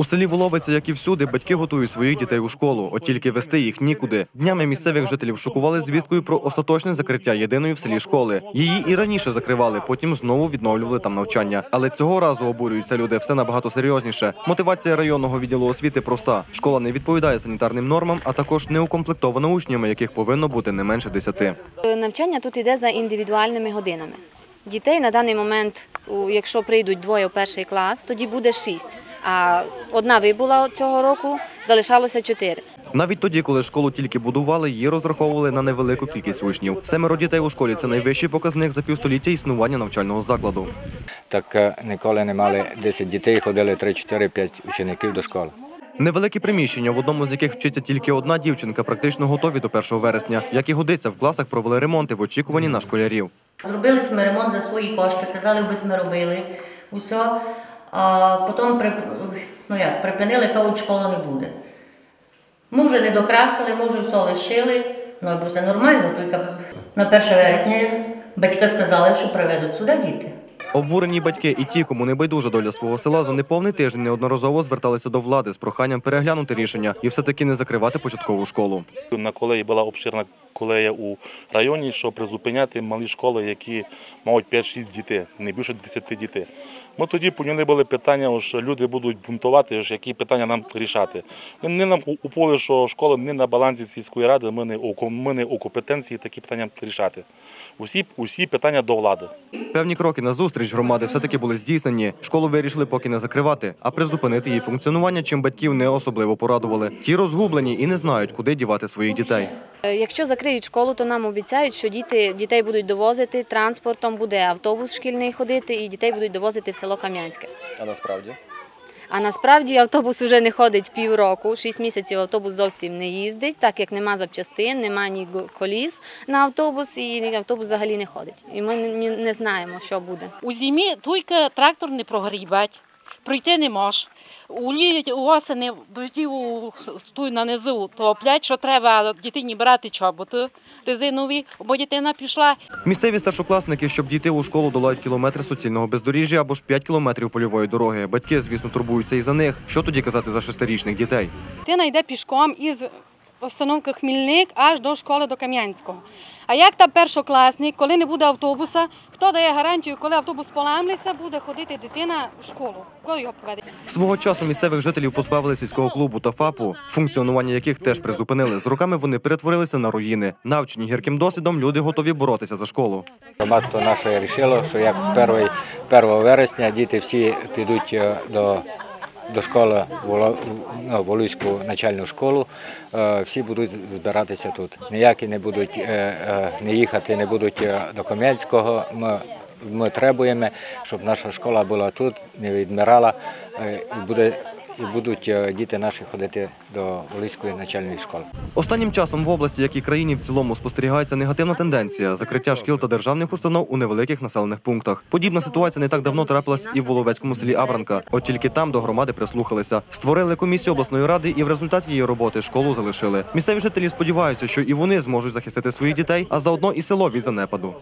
У селі Воловиця, як і всюди, батьки готують своїх дітей у школу, от тільки вести їх нікуди. Днями місцевих жителів шокували звісткою про остаточне закриття єдиної в селі школи. Її і раніше закривали, потім знову відновлювали там навчання. Але цього разу обурюються люди все набагато серйозніше. Мотивація районного відділу освіти проста: школа не відповідає санітарним нормам, а також не укомплектована учнями, яких повинно бути не менше десяти. Навчання тут йде за індивідуальними годинами. Дітей на даний момент, якщо прийдуть двоє у перший клас, тоді буде шість. А одна вибула цього року, залишалося чотири. Навіть тоді, коли школу тільки будували, її розраховували на невелику кількість учнів. Семеро дітей у школі це найвищий показник за півстоліття існування навчального закладу. Так е, ніколи не мали 10 дітей, ходили 3, 4, 5 учеників до школи. Невеликі приміщення, в одному з яких вчиться тільки одна дівчинка, практично готові до 1 вересня. Як і годиться, в класах провели ремонти в очікуванні на школярів. Зробили ми ремонт за свої кошти, казали, би ми робили усе. А потім при, ну як, припинили, кажуть, школи не буде. Ми вже не докрасили, ми вже все лишили. Ну, бо це нормально, тільки на 1 вересня батьки сказали, що приведуть сюди діти. Обурені батьки і ті, кому не байдужа доля свого села, за неповний тиждень неодноразово зверталися до влади з проханням переглянути рішення і все-таки не закривати початкову школу. На колеї була обширна колея у районі, щоб призупиняти малі школи, які мають 5-6 дітей, не більше 10 дітей. Ми тоді поняли були питання, що люди будуть бунтувати, що які питання нам рішати. Не нам у- полі, що школа не на балансі сільської ради, ми не у, ми не у компетенції такі питання рішати. Усі, усі питання до влади. Певні кроки на зустріч громади все-таки були здійснені. Школу вирішили поки не закривати, а призупинити її функціонування, чим батьків не особливо порадували. Ті розгублені і не знають, куди дівати своїх дітей. Е, Якщо закриють школу, то нам обіцяють, що діти, дітей будуть довозити транспортом, буде автобус шкільний ходити, і дітей будуть довозити в село Кам'янське. А насправді? А насправді автобус вже не ходить півроку, шість місяців автобус зовсім не їздить, так як нема запчастин, нема ні коліс на автобус, і автобус взагалі не ходить. І ми не, знаємо, що буде. У зимі тільки трактор не прогрібать, пройти не можеш. У літі осені дождів тут на низу то топлять, що треба дитині брати чоботи резинові, бо дитина пішла Місцеві старшокласники, щоб дійти у школу, долають кілометри суцільного бездоріжжя або ж 5 кілометрів польової дороги. Батьки, звісно, турбуються і за них. Що тоді казати за шестирічних дітей? Дитина йде пішком із остановки Хмільник аж до школи до Кам'янського. А як там першокласник, коли не буде автобуса, хто дає гарантію, коли автобус поламлється, буде ходити дитина в школу? Коли його поведе? Свого часу місцевих жителів позбавили сільського клубу та ФАПу, функціонування яких теж призупинили. З роками вони перетворилися на руїни. Навчені гірким досвідом, люди готові боротися за школу. Громадство наше вирішило, що як 1, 1 вересня діти всі підуть е, до, до школи, ну, Волинську начальну школу, е, всі будуть збиратися тут. Ніякі не будуть е, е, не їхати, не будуть до Кам'янського. Ми, ми требуємо, щоб наша школа була тут, не відмирала, і, буде, і будуть е, діти наші ходити до Волинської начальної школи. Останнім часом в області, як і країні в цілому, спостерігається негативна тенденція закриття шкіл та державних установ у невеликих населених пунктах. Подібна ситуація не так давно трапилась і в Воловецькому селі Абранка. От тільки там до громади прислухалися. Створили комісію обласної ради, і в результаті її роботи школу залишили. Місцеві жителі сподіваються, що і вони зможуть захистити своїх дітей, а заодно і село від занепаду.